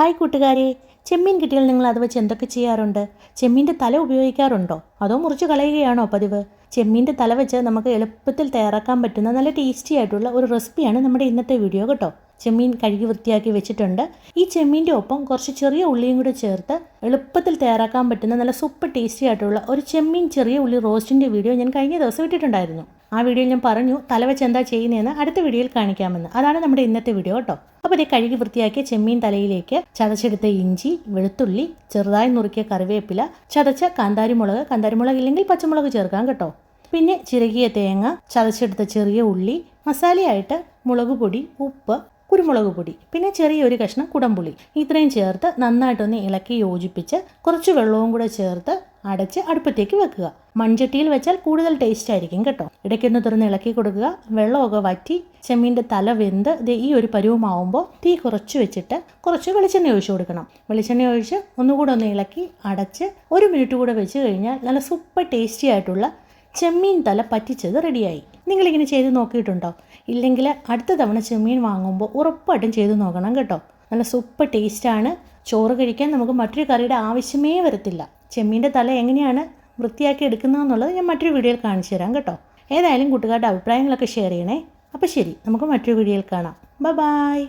Hi കൂട്ടുകാരെ. ചെമ്മീൻ കിട്ടിയാൽ നിങ്ങൾ അത് വെച്ച് എന്തൊക്കെ ചെയ്യാറുണ്ട്? ചെമ്മീന്റെ തല ഉപയോഗിക്കാറുണ്ടോ? അതോ മുറിച്ച് കളയുകയാണോ പതിവ്? ചെമ്മീന്റെ തല വെച്ച് നമുക്ക് എളുപ്പത്തിൽ തയ്യാറാക്കാൻ പറ്റുന്ന നല്ല ടേസ്റ്റി ആയിട്ടുള്ള ഒരു റെസിപ്പിയാണ് നമ്മുടെ ഇന്നത്തെ വീഡിയോ കേട്ടോ. ചെമ്മീൻ കഴുകി വൃത്തിയാക്കി വെച്ചിട്ടുണ്ട്. ഈ ചെമ്മീന്റെ ഒപ്പം കുറച്ച് ചെറിയ ഉള്ളിയും കൂടെ ചേർത്ത് എളുപ്പത്തിൽ തയ്യാറാക്കാൻ പറ്റുന്ന നല്ല സൂപ്പർ ടേസ്റ്റി ആയിട്ടുള്ള ഒരു ചെമ്മീൻ ചെറിയ ഉള്ളി റോസ്റ്റിന്റെ വീഡിയോ ഞാൻ കഴിഞ്ഞ ദിവസം ഇട്ടിട്ടുണ്ടായിരുന്നു. ആ വീഡിയോയിൽ ഞാൻ പറഞ്ഞു തലവെച്ച് എന്താ ചെയ്യുന്നതെന്ന് അടുത്ത വീഡിയോയിൽ കാണിക്കാമെന്ന്. അതാണ് നമ്മുടെ ഇന്നത്തെ വീഡിയോ കേട്ടോ. അപ്പോൾ ഇതേ കഴുകി വൃത്തിയാക്കിയ ചെമ്മീൻ തലയിലേക്ക് ചതച്ചെടുത്ത ഇഞ്ചി വെളുത്തുള്ളി ചെറുതായി നുറുക്കിയ കറിവേപ്പില ചതച്ച കാന്താരിമുളക് കാന്താരിമുളക് ഇല്ലെങ്കിൽ പച്ചമുളക് ചേർക്കാം കേട്ടോ. പിന്നെ ചിരകിയ തേങ്ങ ചതച്ചെടുത്ത ചെറിയ ഉള്ളി മസാലയായിട്ട് മുളക് പൊടി ഉപ്പ് കുരുമുളക് പൊടി പിന്നെ ചെറിയൊരു കഷ്ണം കുടംപുളി. ഇത്രയും ചേർത്ത് നന്നായിട്ടൊന്ന് ഇളക്കി യോജിപ്പിച്ച് കുറച്ച് വെള്ളവും കൂടെ ചേർത്ത് അടച്ച് അടുപ്പത്തേക്ക് വെക്കുക. മൺചട്ടിയിൽ വെച്ചാൽ കൂടുതൽ ടേസ്റ്റ് ആയിരിക്കും കേട്ടോ. ഇടയ്ക്കൊന്ന് തുറന്ന് ഇളക്കി കൊടുക്കുക. വെള്ളമൊക്കെ വറ്റി ചെമ്മീന്റെ തല വെന്ത് ഈ ഒരു പരുവമാവുമ്പോൾ തീ കുറച്ച് വെച്ചിട്ട് കുറച്ച് വെളിച്ചെണ്ണ ഒഴിച്ച് കൊടുക്കണം. വെളിച്ചെണ്ണ ഒഴിച്ച് ഒന്നുകൂടെ ഒന്ന് ഇളക്കി അടച്ച് ഒരു മിനിറ്റ് കൂടെ വെച്ച് കഴിഞ്ഞാൽ നല്ല സൂപ്പർ ടേസ്റ്റി ആയിട്ടുള്ള ചെമ്മീൻ തല പറ്റിച്ചത് റെഡിയായി നിങ്ങളിങ്ങനെ ചെയ്ത് നോക്കിയിട്ടുണ്ടോ? ഇല്ലെങ്കിൽ അടുത്ത തവണ ചെമ്മീൻ വാങ്ങുമ്പോൾ ഉറപ്പായിട്ടും ചെയ്ത് നോക്കണം കേട്ടോ. നല്ല സൂപ്പർ ടേസ്റ്റാണ് ചോറ് കഴിക്കാൻ നമുക്ക് മറ്റൊരു കറിയുടെ ആവശ്യമേ വരത്തില്ല. ചെമ്മീന്റെ തല എങ്ങനെയാണ് വൃത്തിയാക്കി എടുക്കുന്നതെന്നുള്ളത് ഞാൻ മറ്റൊരു വീഡിയോയിൽ കാണിച്ചു തരാം കേട്ടോ. ഏതായാലും കൂട്ടുകാരുടെ അഭിപ്രായങ്ങളൊക്കെ ഷെയർ ചെയ്യണേ. അപ്പോൾ ശരി നമുക്ക് മറ്റൊരു വീഡിയോയിൽ കാണാം. Bye bye